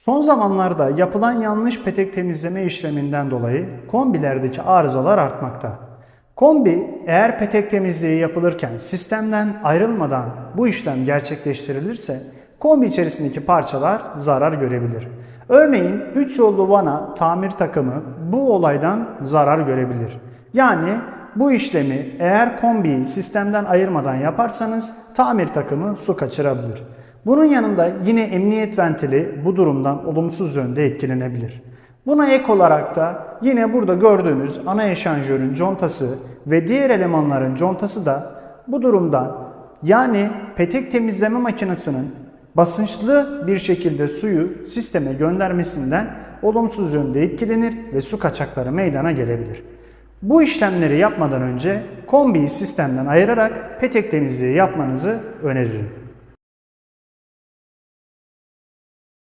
Son zamanlarda yapılan yanlış petek temizleme işleminden dolayı kombilerdeki arızalar artmakta. Kombi eğer petek temizliği yapılırken sistemden ayrılmadan bu işlem gerçekleştirilirse kombi içerisindeki parçalar zarar görebilir. Örneğin 3 yollu vana tamir takımı bu olaydan zarar görebilir. Yani bu işlemi eğer kombiyi sistemden ayırmadan yaparsanız tamir takımı su kaçırabilir. Bunun yanında yine emniyet ventili bu durumdan olumsuz yönde etkilenebilir. Buna ek olarak da yine burada gördüğünüz ana eşanjörün contası ve diğer elemanların contası da bu durumdan yani petek temizleme makinesinin basınçlı bir şekilde suyu sisteme göndermesinden olumsuz yönde etkilenir ve su kaçakları meydana gelebilir. Bu işlemleri yapmadan önce kombiyi sistemden ayırarak petek temizliği yapmanızı öneririm.